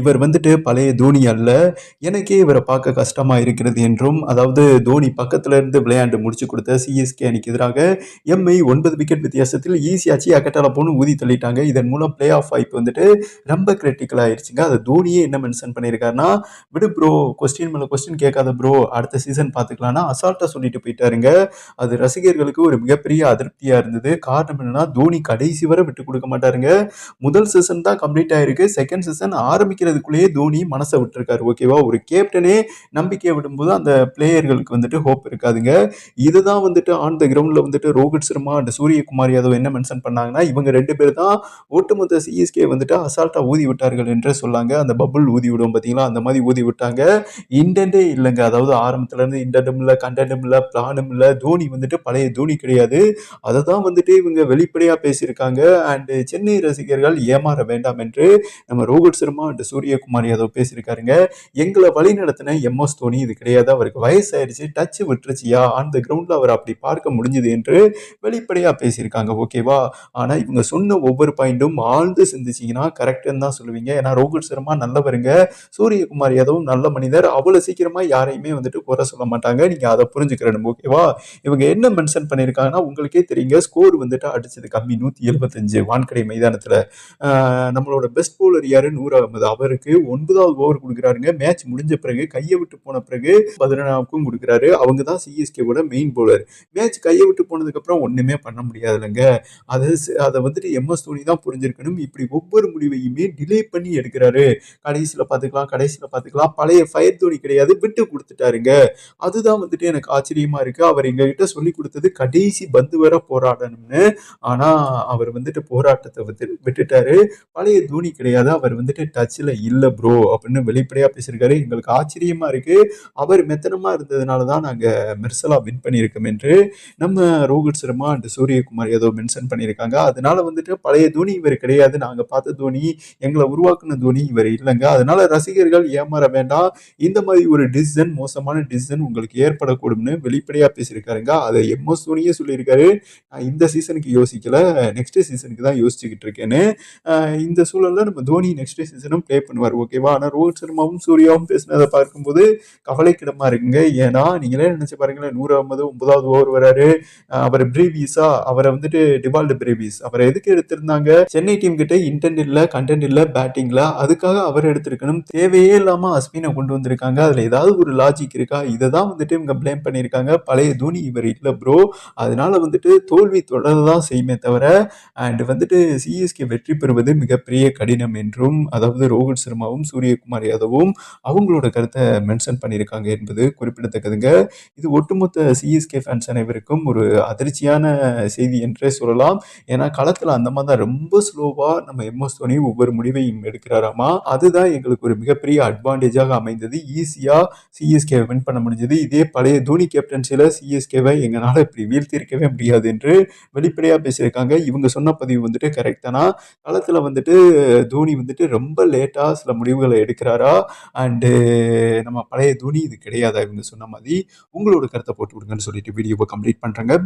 இவர் வந்துட்டு பழைய தோனி அல்ல. எனக்கே இவரை பார்க்க கஷ்டமா இருக்கிறது என்றும் அதாவது தோனி பக்கத்துல இருந்து விளையாண்டு முடிச்சு கொடுத்த சிஎஸ்கே அணிக்கு எதிராக எம்ஐ ஒன்பது விக்கெட் வித்தியாசத்தில் ஈஸியாச்சு அக்கட்டால போன்னு ஊதி தள்ளிட்டாங்க. இதன் மூலம் பிளே ஆஃப் வாய்ப்பு வந்துட்டு ரொம்ப கிரிட்டிக்கல் ஆயிடுச்சுங்க அதை தோனியே என்ன மென்ஷன் பண்ணியிருக்காருன்னா விடு ப்ரோ கொஸ்டின் மேல கொஸ்டின் கேட்காத ப்ரோ அடுத்த சீசன் பார்த்துக்கலாம்னா அசால்ட்டா சொல்லிட்டு போயிட்டாருங்க. அது ரசிகர்களுக்கு ஒரு மிகப்பெரிய அதிருப்தியா இருந்தது. காரணம் என்னன்னா தோனி கடைசி வரை விட்டு கொடுக்க மாட்டாருங்க. முதல் சீசன் தான் கம்ப்ளீட் ஆயிருக்கு. செகண்ட் சீசன் ஆரம்பிக்கிறதுக்குள்ளேயே தோனி மனசை விட்டுருக்காரு ஓகேவா ஒரு கேப்டனே நம்பிக்கையை விடும்போது அந்த பிளேயர்களுக்கு வந்துட்டு ஹோப் இருக்காதுங்க. இதுதான் வந்துட்டு ஆன் த கிரவுண்டில் வந்துட்டு ரோஹித் சர்மா அண்ட் சூரியகுமார் யாதவ் என்ன மென்ஷன் பண்ணாங்கன்னா இவங்க ரெண்டு பேர் தான் ஒட்டுமொத்த சிஎஸ்கே வந்துட்டு அசால்ட்டாக ஊதி விட்டார்கள் என்று சொல்லாங்க. அந்த பபுள் ஊதி விடும் பார்த்தீங்களா அந்த மாதிரி ஊதி விட்டாங்க. இண்டே இல்லைங்க. அதாவது ஆரம்பத்துலேருந்து இண்டனும் இல்லை கண்டனும் இல்லை பிளானும் இல்லை. தோனி வந்துட்டு பழைய தோனி கிடையாது. அதை தான் வந்துட்டு இவங்க வெளிப்படையாக பேசியிருக்காங்க. அண்டு சென்னை ரசிகர்கள் ஏமாற வேண்டாம் என்று நம்ம ரோஹித் சர்மா அண்ட் சூரியகுமார் யாதவ் பேசியிருக்காருங்க. எங்களை வழி நடத்தின எம்எஸ் தோனி இது கிடையாது அவருக்கு வயசாயிருச்சு டச் விட்டுருச்சியா ஆன் த கிரவுண்டில் அவர் அப்படி பார்க்க முடிஞ்சுது என்று வெளிப்படையாக பேசியிருக்காங்க ஓகேவா ஆனால் இவங்க சொன்ன ஒவ்வொரு பாயிண்ட்டும் ஆழ்ந்து சிந்திச்சிங்கன்னா கரெக்டுன்னு தான் சொல்லுவீங்க. ஏன்னா ரோஹித் சர்மா நல்லவருங்க. சூரியகுமார் யாதவும் நல்ல மனிதர். அவ்வளோ சீக்கிரமாக யாரையுமே வந்துட்டு குறை சொல்ல மாட்டாங்க. நீங்கள் அதை புரிஞ்சுக்கிறணும் ஓகேவா இவங்க என்ன மென்ஷன் பண்ணியிருக்காங்கன்னா உங்களுக்கே தெரியுங்க ஸ்கோர் வந்துட்டு அடிச்சது கம்மி நூற்றி எழுபத்தஞ்சு. வான்கடை மைதானத்தில். நம்மளோட பெஸ்ட் போலர் யாரு? நூறு அகமது அவருக்கு ஒன்பதாவது ஓவர் கொடுக்குறாருங்க. மேட்ச் முடிஞ்ச பிறகு கையை விட்டு போன பிறகு பதினெட்டாவுக்கும் கொடுக்குறாரு. அவங்க தான் சிஎஸ்கேவோட மெயின் பவுலர் மேட்ச் கையை விட்டு போனதுக்கப்புறம் ஒன்றுமே பண்ண முடியாது இல்லைங்க அதை அதை வந்துட்டு எம்எஸ் தோனி தான் புரிஞ்சிருக்கணும். இப்படி ஒவ்வொரு முடிவையுமே டிலே பண்ணி எடுக்கிறாரு. கடைசியில் பார்த்துக்கலாம் கடைசியில் பார்த்துக்கலாம். பழைய ஃபயர் தோனி கிடையாது. விட்டு கொடுத்துட்டாருங்க. அதுதான் வந்துட்டு எனக்கு ஆச்சரியமாக இருக்குது அவர் எங்ககிட்ட சொல்லி கொடுத்தது கடைசி பந்து வர போராடணும்னு. ஆனால் அவர் வந்துட்டு போராட்டத்தை விட்டு விட்டுட்டாரு. பழைய தோனி கிடையாது. அவர் வந்துட்டு டச்சில் இல்லை ப்ரோ அப்படின்னு வெளிப்படையாக பேசியிருக்காரு. எங்களுக்கு ஆச்சரியமாக இருக்குது அவர் மெத்தனமாக இருந்ததுனால தான் நாங்கள் மெர்சலா வின் பண்ணியிருக்கோம் என்று நம்ம ரோஹித் சர்மா அண்ட் சூரியகுமார் ஏதோ மென்ஷன் பண்ணியிருக்காங்க. அதனால வந்துட்டு பழைய தோனி இவர் கிடையாது. நாங்கள் பார்த்த தோனி எங்களை உருவாக்குன தோனி இவர் இல்லைங்க. அதனால ரசிகர்கள் ஏமாற வேண்டாம். இந்த மாதிரி ஒரு டிசிஷன் மோசமான டிசிஷன் உங்களுக்கு ஏற்படக்கூடும்னு வெளிப்படையாக பேசியிருக்காருங்க. அதை எம்எஸ் தோனியே சொல்லியிருக்காரு. நான் இந்த சீசனுக்கு யோசிக்கல. நெக்ஸ்ட் சீசனுக்கு தான் யோசிச்சுக்கிட்டு இருக்கேன்னு. இந்த சூழலில் நம்ம தோனி நெக்ஸ்ட் சீசனும் ப்ளே பண்ணுவார் ஓகேவா ஆனால் ரோஹித் சர்மாவும் சூர்யாவும் பேசினதை பார்க்கும்போது கவலைக்கிடமா இருக்குங்க. ஏன்னா நீங்களே நினைச்சு பாருங்களேன் நூறு ஐம்பது ஒன்பதாவது ஓவர் வராரு. அவர் பிரீவிஸா அவரை வந்துட்டு டிவால்டு பிரேவிஸ் அவரை எதுக்கு எடுத்திருந்தாங்க? சென்னை டீம் கிட்ட இன்டென்ட் இல்லை கண்டென்ட் இல்லை பேட்டிங்ல அதுக்காக அவர் எடுத்திருக்கணும். தேவையே இல்லாம அஸ்வினை கொண்டு வந்திருக்காங்க. அதுல ஏதாவது ஒரு லாஜிக் இருக்கா? இதை தான் வந்துட்டு இவங்க பிளேம் பண்ணியிருக்காங்க. பழைய தோனி இவர் இல்லை ப்ரோ அதனால வந்துட்டு தோல்வி தொடரதான் செய்யுமே தவிர அண்ட் வந்துட்டு சிஎஸ்கே வெற்றி பெறுவது மிகப்பெரிய கடினம் என்றும் அதாவது ரோ ரோஹித் சர்மாவும் சூரியகுமார் யாதவும் அவங்களோட கருத்தை மென்ஷன் பண்ணியிருக்காங்க என்பது குறிப்பிடத்தக்கதுங்க. இது ஒட்டுமொத்த சிஎஸ்கே ஃபேன்ஸ் அனைவருக்கும் ஒரு அதிர்ச்சியான செய்தி என்றே சொல்லலாம். ஏன்னா களத்தில் அந்த மாதிரி தான் ரொம்ப ஸ்லோவாக நம்ம எம்எஸ் தோனி ஒவ்வொரு முடிவையும் எடுக்கிறாராமா? அதுதான் எங்களுக்கு ஒரு மிகப்பெரிய அட்வான்டேஜாக அமைந்தது. ஈஸியாக சிஎஸ்கேவை வின் பண்ண முடிஞ்சது. இதே பழைய தோனி கேப்டன்சியில் சிஎஸ்கேவை எங்களால் இப்படி வீழ்த்திருக்கவே முடியாது என்று வெளிப்படையாக பேசியிருக்காங்க. இவங்க சொன்ன பதிவு வந்துட்டு கரெக்ட் தானா? களத்தில் வந்துட்டு தோனி வந்துட்டு ரொம்ப லேட் லேட்டாக சில முடிவுகளை எடுக்கிறாரா? அண்டு நம்ம பழைய துணி இது கிடையாதா? இவங்க சொன்ன மாதிரி உங்களோட கருத்தை போட்டு விடுங்கன்னு சொல்லிட்டு வீடியோவை கம்ப்ளீட் பண்ணுறேங்க